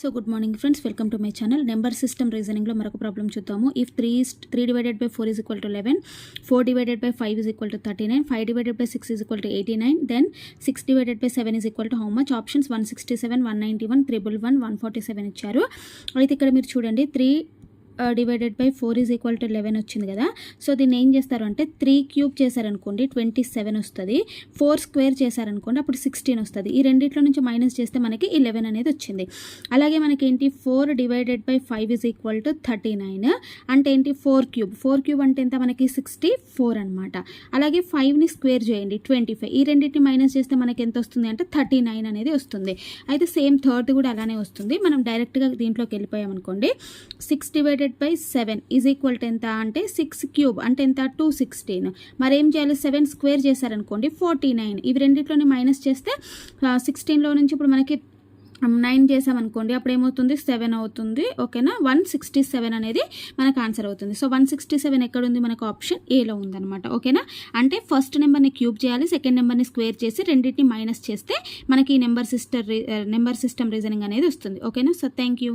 So good morning friends welcome to my channel. Number system రీజనింగ్లో మరొక problem చూద్దాము. If three three divided by four is equal to eleven four divided by five is equal to thirty nine five divided by six is equal to eighty nine then six divided by seven is equal to how much options one sixty seven one ninety one triple one one forty seven ఇచ్చారు. అయితే ఇక్కడ మీరు చూడండి three divided by four is equal to eleven వచ్చింది కదా. So దీన్ని ఏం చేస్తారు అంటే త్రీ క్యూబ్ చేశారనుకోండి ట్వంటీ సెవెన్ వస్తుంది. ఫోర్ స్క్వేర్ చేశారనుకోండి అప్పుడు సిక్స్టీన్ వస్తుంది. ఈ రెండిట్లో నుంచి మైనస్ చేస్తే మనకి ఈ లెవెన్ అనేది వచ్చింది. అలాగే మనకి ఏంటి four divided by five is equal to thirty nine అంటే ఏంటి? ఫోర్ క్యూబ్ ఫోర్ క్యూబ్ అంటే ఎంత? మనకి సిక్స్టీ ఫోర్ అనమాట అలాగే ఫైవ్ని స్క్వేర్ చేయండి ట్వంటీ ఫైవ్ ఈ రెండింటిని మైనస్ చేస్తే మనకి ఎంత వస్తుంది అంటే థర్టీ నైన్ అనేది వస్తుంది. అయితే సేమ్ థర్డ్ కూడా అలానే వస్తుంది. మనం డైరెక్ట్గా దీంట్లోకి వెళ్ళిపోయామనుకోండి six divided by seven is equal to ఎంత అంటే సిక్స్ క్యూబ్ అంటే ఎంత? Two sixteen. మరి ఏం చేయాలి? సెవెన్ స్క్వేర్ చేశారనుకోండి ఫార్టీ నైన్. ఇవి రెండింటిలోని మైనస్ చేస్తే సిక్స్టీన్లో నుంచి ఇప్పుడు మనకి నైన్ చేసామనుకోండి అప్పుడు ఏమవుతుంది సెవెన్ అవుతుంది ఓకేనా? వన్ సిక్స్టీ సెవెన్ అనేది మనకు ఆన్సర్ అవుతుంది. సో వన్ సిక్స్టీ సెవెన్ ఎక్కడ ఉంది మనకు ఆప్షన్ ఏలో ఉందనమాట ఓకేనా? అంటే ఫస్ట్ నెంబర్ని క్యూబ్ చేయాలి సెకండ్ నెంబర్ని స్క్వేర్ చేసి రెండింటిని మైనస్ చేస్తే మనకి ఈ number sister number system reasoning అనేది వస్తుంది ఓకేనా? So thank you.